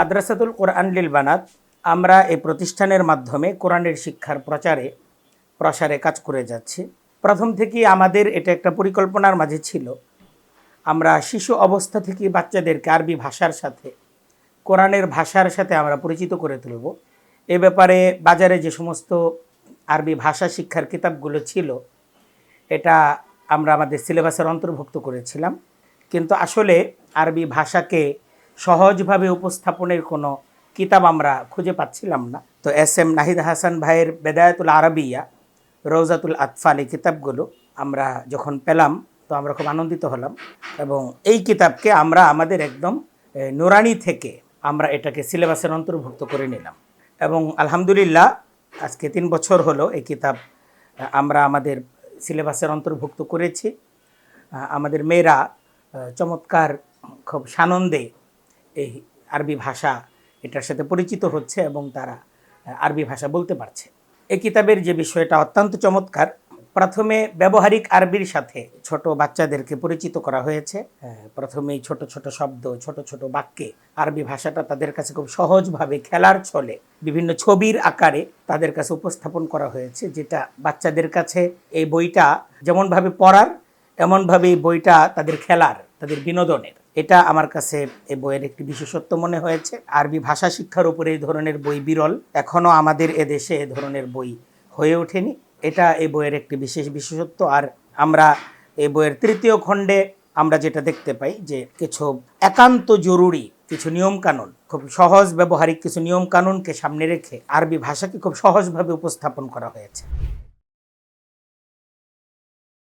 মাদ্রাসাতুল কোরআন লিল বানাত, আমরা এই প্রতিষ্ঠানের মাধ্যমে কোরআনের শিক্ষার প্রচারে, প্রসারে কাজ করে যাচ্ছি। প্রথম থেকেই আমাদের এটা একটা পরিকল্পনার মাঝে ছিল। আমরা শিশু অবস্থা থেকে বাচ্চাদেরকে আরবি ভাষার সাথে, কোরআনের ভাষার সাথে আমরা পরিচিত করে তুলব। এ ব্যাপারে বাজারে যে সমস্ত আরবি ভাষা শিক্ষার কিতাবগুলো ছিল, এটা আমরা আমাদের সিলেবাসের অন্তর্ভুক্ত করেছিলাম। কিন্তু আসলে আরবি ভাষাকে সহজভাবে উপস্থাপনের কোনো কিতাব আমরা খুঁজে পাচ্ছিলাম না। তো এস এম নাহিদ হাসান ভাইয়ের বেদায়তুল আরবিয়া, রৌজাতুল আতফাল এই কিতাবগুলো আমরা যখন পেলাম, তো আমরা খুব আনন্দিত হলাম এবং এই কিতাবকে আমরা আমাদের একদম নুরানি থেকে আমরা এটাকে সিলেবাসের অন্তর্ভুক্ত করে নিলাম। এবং আলহামদুলিল্লাহ, আজকে তিন বছর হলো এই কিতাব আমরা আমাদের সিলেবাসের অন্তর্ভুক্ত করেছি। আমাদের মেয়েরা চমৎকার, খুব সানন্দে এই আরবি ভাষা এটার সাথে পরিচিত হচ্ছে এবং তারা আরবি ভাষা বলতে পারছে। এই কিতাবের যে বিষয়টা অত্যন্ত চমৎকার। প্রথমে ব্যবহারিক আরবির সাথে ছোট বাচ্চাদেরকে পরিচিত করা হয়েছে। হ্যাঁ, প্রথমেই ছোট ছোট শব্দ ছোট ছোট বাক্যে আরবি ভাষাটা তাদের কাছে খুব সহজভাবে খেলার ছলে বিভিন্ন ছবির আকারে তাদের কাছে উপস্থাপন করা হয়েছে যেটা বাচ্চাদের কাছে এই বইটা যেমনভাবে পড়ার এমনভাবে এই বইটা তাদের খেলার তাদের বিনোদনের এটা আমার কাছে এ বইয়ের একটি বিশেষত্ব মনে হয়েছে। আরবি ভাষা শিক্ষার উপরে এই ধরনের বই বিরল। এখনও আমাদের এদেশে এ ধরনের বই হয়ে ওঠেনি। এটা এই বইয়ের একটি বিশেষ বিশেষত্ব। আর আমরা এই বইয়ের তৃতীয় খণ্ডে আমরা যেটা দেখতে পাই যে কিছু একান্ত জরুরি কিছু নিয়মকানুন, খুব সহজ ব্যবহারিক কিছু নিয়মকানুনকে সামনে রেখে আরবি ভাষাকে খুব সহজভাবে উপস্থাপন করা হয়েছে।